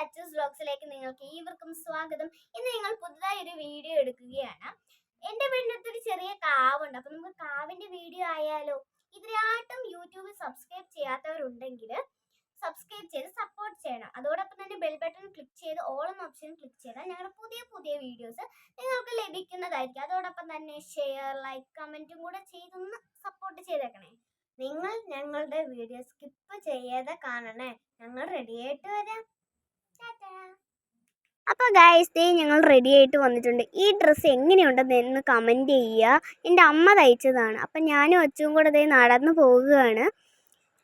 And വ്ലോഗ്സിലേക്ക് നിങ്ങൾക്ക് ഏവർക്കും സ്വാഗതം. ഇന്ന് ഞങ്ങൾ പുതുതായി ഒരു വീഡിയോ എടുക്കുകയാണ്. എന്റെ വീടിനടുത്ത് ഒരു ചെറിയ കാവുണ്ട്. അപ്പൊ നമുക്ക് കാവിന്റെ വീഡിയോ ആയാലോ ഇതിനായിട്ടും യൂട്യൂബിൽ സബ്സ്ക്രൈബ് ചെയ്യാത്തവരുണ്ടെങ്കിൽ സബ്സ്ക്രൈബ് ചെയ്ത് സപ്പോർട്ട് ചെയ്യണം. അതോടൊപ്പം തന്നെ ബെൽ ബട്ടൺ ക്ലിക്ക് ചെയ്ത് ഓൾ എന്ന ഓപ്ഷൻ ക്ലിക്ക് ചെയ്താൽ ഞങ്ങളുടെ പുതിയ പുതിയ വീഡിയോസ് നിങ്ങൾക്ക് ലഭിക്കുന്നതായിരിക്കും. അതോടൊപ്പം തന്നെ ഷെയർ ലൈക്ക് കമന്റും കൂടെ ചെയ്തൊന്ന് സപ്പോർട്ട് ചെയ്തേക്കണേ. നിങ്ങൾ ഞങ്ങളുടെ വീഡിയോ സ്കിപ്പ് ചെയ്യാതെ കാണണേ. ഞങ്ങൾ റെഡിയായിട്ട് വരാം. അപ്പോൾ ഗായസ് ദേ ഞങ്ങൾ റെഡി ആയിട്ട് വന്നിട്ടുണ്ട്. ഈ ഡ്രസ്സ് എങ്ങനെയുണ്ടെന്ന് എന്ന് കമന്റ് ചെയ്യുക. എന്റെ അമ്മ തയ്ച്ചതാണ്. അപ്പം ഞാനും അച്ഛനും കൂടെ ദേ നടന്നു പോവുകയാണ്.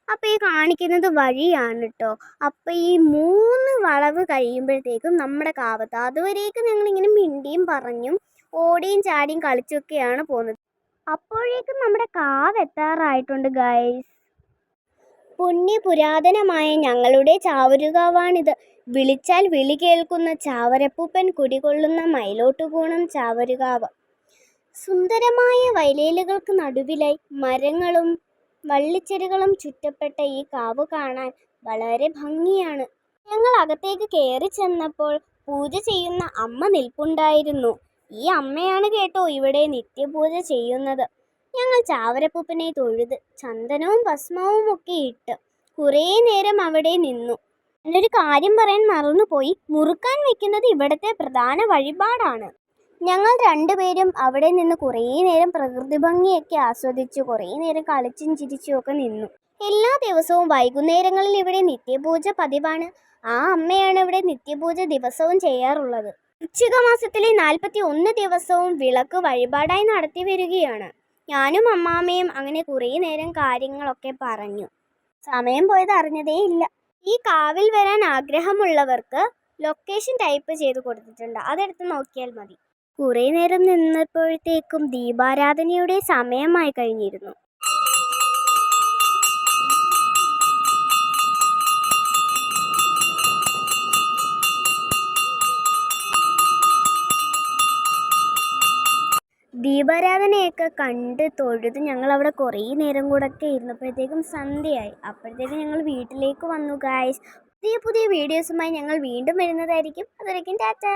അപ്പോൾ ഈ കാണിക്കുന്നത് വഴിയാണ് കേട്ടോ അപ്പോൾ ഈ മൂന്ന് വളവ് കഴിയുമ്പോഴത്തേക്കും നമ്മുടെ കാവത്ത്. അതുവരേക്കും ഞങ്ങളിങ്ങനെ മിണ്ടിയും പറഞ്ഞും ഓടിയും ചാടിയും കളിച്ചൊക്കെയാണ് പോകുന്നത്. അപ്പോഴേക്കും നമ്മുടെ കാവ് എത്താറായിട്ടുണ്ട് ഗൈസ് പുണ്യ പുരാതനമായ ഞങ്ങളുടെ ചാവരുകാവാണിത്. വിളിച്ചാൽ വിളി കേൾക്കുന്ന ചാവരപ്പൂപ്പൻ കുടികൊള്ളുന്ന മയിലോട്ടുകൂണം ചാവരുകാവ്. സുന്ദരമായ വയലേലുകൾക്ക് നടുവിലായി മരങ്ങളും വള്ളിച്ചെടികളും ചുറ്റപ്പെട്ട ഈ കാവ് കാണാൻ വളരെ ഭംഗിയാണ്. ഞങ്ങൾ അകത്തേക്ക് കയറി ചെന്നപ്പോൾ പൂജ ചെയ്യുന്ന അമ്മ നിൽപ്പുണ്ടായിരുന്നു. ഈ അമ്മയാണ് കേട്ടോ ഇവിടെ നിത്യപൂജ ചെയ്യുന്നത്. ഞങ്ങൾ ചാവരപ്പൂപ്പനെ തൊഴുത് ചന്ദനവും ഭസ്മവും ഒക്കെ ഇട്ട് കുറേ നേരം അവിടെ നിന്നു. എന്നൊരു കാര്യം പറയാൻ മറന്നുപോയി. മുറുക്കാൻ വെക്കുന്നത് ഇവിടത്തെ പ്രധാന വഴിപാടാണ്. ഞങ്ങൾ രണ്ടുപേരും അവിടെ നിന്ന് കുറേ നേരം പ്രകൃതി ഭംഗിയൊക്കെ ആസ്വദിച്ചു കുറേ നേരം കളിച്ചും ചിരിച്ചും ഒക്കെ നിന്നു. എല്ലാ ദിവസവും വൈകുന്നേരങ്ങളിൽ ഇവിടെ നിത്യപൂജ പതിവാണ്. ആ അമ്മയാണ് ഇവിടെ നിത്യപൂജ ദിവസവും ചെയ്യാറുള്ളത്. വൃശ്ചിക മാസത്തിലെ നാൽപ്പത്തി ഒന്ന് ദിവസവും വിളക്ക് വഴിപാടായി നടത്തി വരികയാണ്. ഞാനും അമ്മാമ്മയും അങ്ങനെ കുറേ നേരം കാര്യങ്ങളൊക്കെ പറഞ്ഞു. സമയം പോയത് അറിഞ്ഞതേ ഇല്ല. ഈ കാവിൽ വരാൻ ആഗ്രഹമുള്ളവർക്ക് ലൊക്കേഷൻ ടൈപ്പ് ചെയ്ത് കൊടുത്തിട്ടുണ്ട്. അതെടുത്ത് നോക്കിയാൽ മതി. കുറേ നേരം നിന്നപ്പോഴത്തേക്കും ദീപാരാധനയുടെ സമയമായി കഴിഞ്ഞിരുന്നു. ദീപാരാധനയൊക്കെ കണ്ട് തൊഴുത് ഞങ്ങൾ അവിടെ കുറേ നേരം കൂടെ ഒക്കെ ഇരുന്നപ്പോഴത്തേക്കും സന്ധ്യയായി. അപ്പോഴത്തേക്കും ഞങ്ങൾ വീട്ടിലേക്ക് വന്നു ഗായ്സ് പുതിയ പുതിയ വീഡിയോസുമായി ഞങ്ങൾ വീണ്ടും വരുന്നതായിരിക്കും. അതുവരേക്കും ടാറ്റാ.